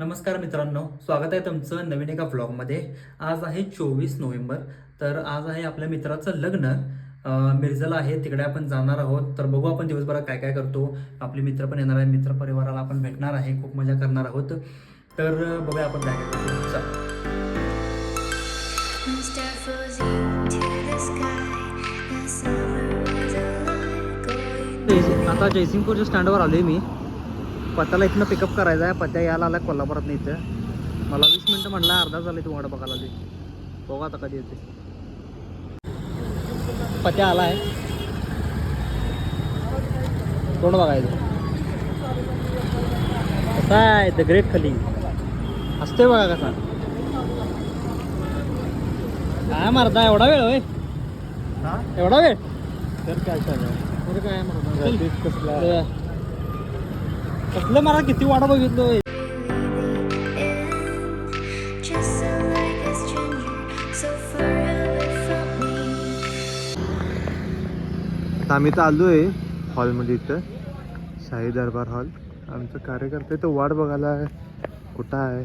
नमस्कार मित्रांनो स्वागत आहे तुमचं नवीन एका व्लॉगमध्ये आज आहे चोवीस नोव्हेंबर तर आज आहे आपल्या मित्राचं लग्न. मिरजला आहे तिकडे आपण जाणार आहोत. तर बघू आपण दिवसभरात काय काय करतो. आपले मित्र पण येणार आहे मित्र परिवाराला आपण भेटणार आहे खूप मजा करणार आहोत. तर बघूया आपण काय काय करतो. चला. आता जयसिंगपूरच्या स्टँडवर आलोय मी. पत्याला इथनं पिकअप करायचं आहे. पत्या यायला आला कोल्हापुरात नाही इथं. मला वीस मिनटं म्हटलं अर्धा झाले तू वाट बघायला आली बघू आता कधी येते पत्या आला आहे तोंड बघायचं? कसा आहे? द ग्रेट खली असतोय बघा कसा. काय मारता एवढा वेळ होय? एवढा वेळ? तर काय चालू काय कसलं? कसलं मला किती वाडा बघितलं आम्ही तर आलो आहे हॉलमध्ये इथं शाही दरबार हॉल. आमचं कार्यकर्ते तर वाट बघायला आहे. कुठं आहे?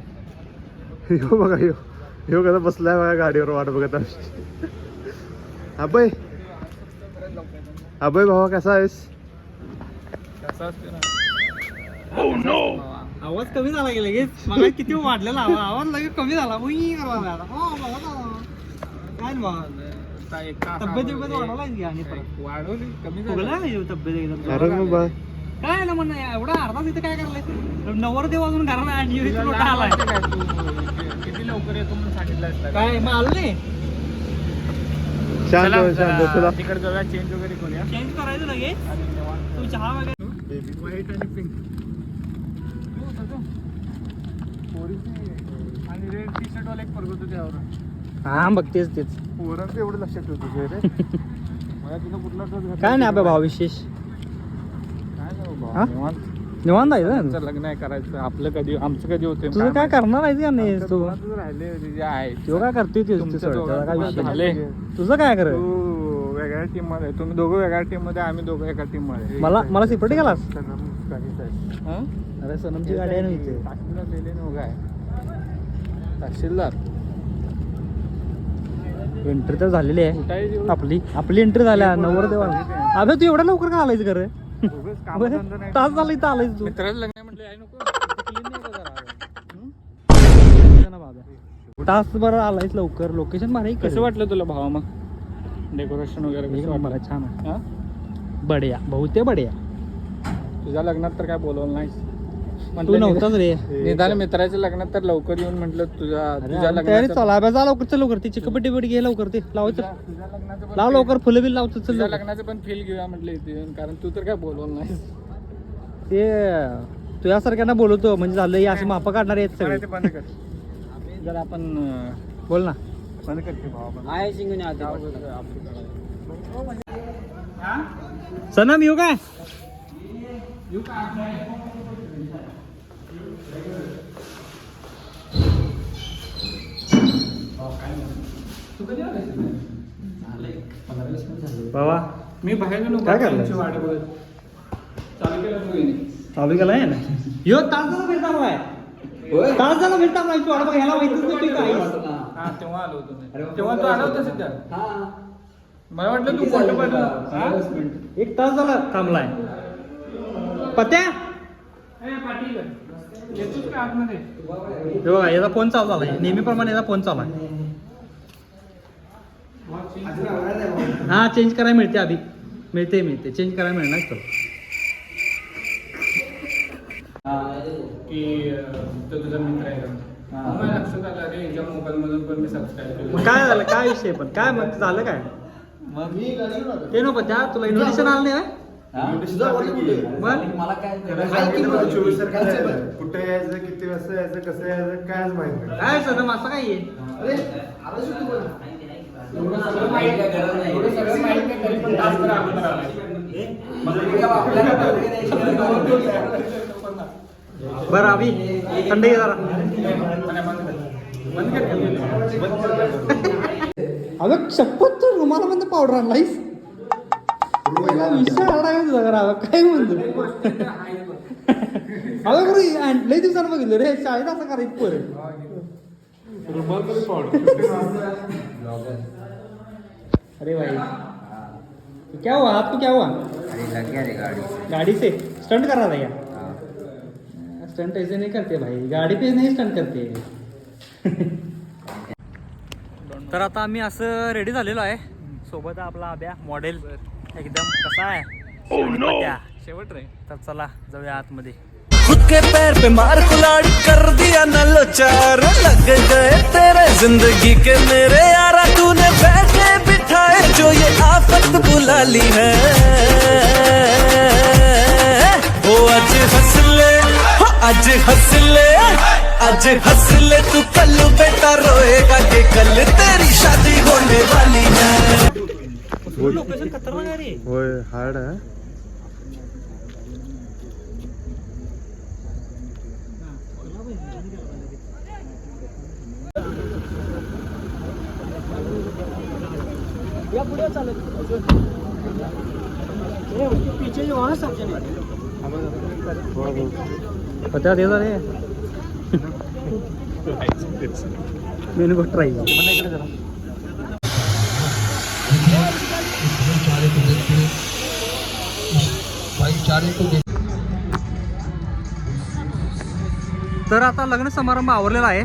यो बघा यो. यो कसा बसलाय बघा गाडीवर वाट बघत आहे अभय. अभय भावा कसा आहेस? आवाज कमी झाला की लगेच. मला किती वाढलेला आवाज. आवाज लगेच कमी झाला. उई करायला लागला. हो. काय? तब्येत बिब्येत की आणि परत. वाढवली. कमी फुगला ह्यो तब्येत एकदम. अरे काय ना म्हणणं एवढा अर्धा तिथे काय करायला नवरदेव अजून घराला आणि इथे लोटा आलाय? किती लवकर येतो म्हणून सांगितलं काय मग आलं नाही? शांत हो, शांत हो, चला. तिकडे जाऊया चेंज वगैरे करूया. चेंज करायचं लगेच? आणि निवांत. तू चहा वगैरे व्हाईट आणि पिंक आणि रेड टी शर्ट वाला एक होतो त्यावर. हा बघ तेच. तेच पोरांचं एवढं लक्षात ठेवतो ते रे. मला तिथं कुठला घातला काय नाही आपला भाव विशेष. काय नाही बाबा, हा? निवांत. निवांत आहे ना? आमचं लग्न आहे करायचं आपलं कधी आमचं कधी होते तुझं काय करणार आहे का नाही तू? राहिले होते जे आहे. तो काय करतोय ते तुमचं सोड, त्याचा काय दोघांचं विषय झाले. नाही. तुझं काय कर तू वेगळ्या टीममध्ये. तुम्ही दोघं वेगळ्या टीममध्ये आम्ही दोघं एका टीममध्ये. मला मला सिपटी गेलास हा? अरे सनमची गाडी आहे ना इथे लिहिले ना काय तहसीलदार. एंट्री तर झालेली आहे. आपली आपली एंट्री झाल्या. नवर देवा अबे तू एवढ्या लवकर का आलायच नाही. तास झाला इथं आलायच तू. लग्न आहे म्हटलं आहे? हं? तास बरं आलायच लवकर. लोकेशन आहे कसं वाटलं तुला भावा मग डेकोरेशन वगैरे कसं मला छान आहे. हा? बढिया बहुते बढिया. तुझ्या लग्नात तर काय बोलवलं नाहीस. तू म्हटलं नव्हताच रे. निदान- निदान मित्राच्या लग्नात तर लवकर येऊन म्हटलं तुझ्या तुझ्या तयारी लग्नाचं चालू. अबे जा लवकर चल लवकर. ती चिकपट्टी बिटी घे लवकर ते लावायचं तुझ्या तुझ्या लग्नाचं पण लाव feel- लवकर फुलं बिल लावतो चल तुझ्या लवकर. लग्नाचं पण फील घेऊया म्हटलं इथे येऊन, कारण तू तर काय बोलवलं नाहीस. ते तुझ्यासारख्यांना बोलवतो म्हणजे झालं हे असे मापा काढणारे आहेत सगळे. ते बंद कर. जर आपण अं, बोल ना. बंद कर की भावा बंद. आहे आपलं करायचं. सनम येऊ काय बाबा मी बाहेर गेलो काय वाट बघत चालू केलं. चालू केलाय ना यो तास मला तास झाला फिरता मला तू अडबा ह्याला माहितीच नव्हती काय? हा तेव्हा आलो होतो. तेव्हा तू आला होता सध्या. मला वाटलं तू फोटो पाठवला एक तास झाला थांबलाय. पत्या? आतमध्ये? हे बघा याचा फोन चालू झालाय. नेहमीप्रमाणे याचा फोन चालू आहे. हा चेंज करायला मिळते आधी. मिळते मिळते. चेंज करायला मिळणार तर की तो तुझा मित्र आहे का? मग मला लक्षात आलं अरे याच्या मोबाईल मधून पण मी सबस्क्राईब मग केलं काय झालं? काय विषय पण? काय मग? झालं काय? ते नको त्या तुला इन्व्हिटेशन आलं नाही होय? मग? कुठे यायचं? किती वाजता यायचं? कसं यायचं? कायच माहीत नाही. काय सदम असं काय आहे? एवढं सगळं माहिती एवढं सगळं माहिती नाही. तरी पण अगोदर आलाय. बंद कर बंद कर अगं शपथ तू रुमाला मध्ये पावडर आणलायस विषय आडाय तुझा जरा काय म्हणतो अगं बरं आणि लई दिवसानं बघितलं रे शाळेत असं करायचं परत अरे भाई तो क्या हुआ आपको क्या हुआ अरे लग गया रे गाड़ी से गाड़ी से स्टंट कर रहा था क्या स्टंट ऐसे नहीं करते भाई गाडी पे नाही स्टंट करते। तर आता आम्ही असं रेडी झालेलो आहे. सोबत आपला अभ्या मॉडेल एकदम कसा आहे? पत्या. शेवट रे. तर चला जाऊया आतमध्ये. खुद के पैर पे मार कुलाड़ी कर दिया न लोचार। लग गए तेरे जिंदगी के मेरे यारा। तूने बैठे बिठाए जो ये आफत बुला ली है। आज हंस ले आज हंस ले तू कल बेटा रोएगा कि कल तेरी शादी होने वाली है। लोकेशन खतरनाक आहे रे होय हार्ड आहे या पुढे चालत पीछे जो वहाँ सब पचास दे आहे मेनू को ट्राई तर आता लग्न समारंभ आवरलेला आहे.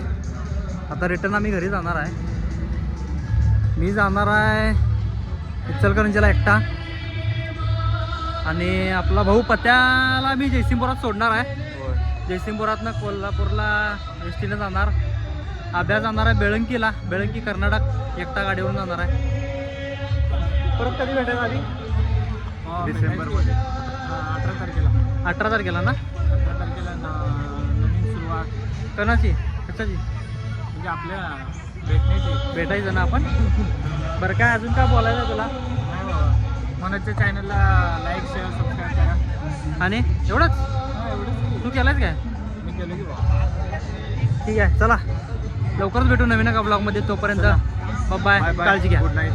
आता रिटर्न आम्ही घरी जाणार आहे. मी जाणार आहे इचलकरंजीला एकटा. आणि आपला भाऊ पत्याला मी जयसिंगपुरात सोडणार आहे. जयसिंगपुरातनं कोल्हापूरला एस टीनं जाणार. आभ्या जाणार आहे बेळंकीला. बेळंकी कर्नाटक एकटा गाडीवरून जाणार आहे. परत कधी भेटेल आधी? डिसेंबरमध्ये. अठरा तारखेला. अठरा तारखेला ना? अठरा तारखेला न- नवीन सुरुवात. कणाची? कशाची? म्हणजे आपल्या भेटण्याची. भेटायचं ना आपण? बरं काय अजून काय बोलायचं तुला? मनोजच्या चॅनलला लाईक शेअर सबस्क्राईब करा. आणि एवढंच? एवढंच तू केलंच काय? मी केलं की ठीक आहे चला. लवकरच भेटू नवीन एका ब्लॉगमध्ये तोपर्यंत बाय काळजी घ्या. Good night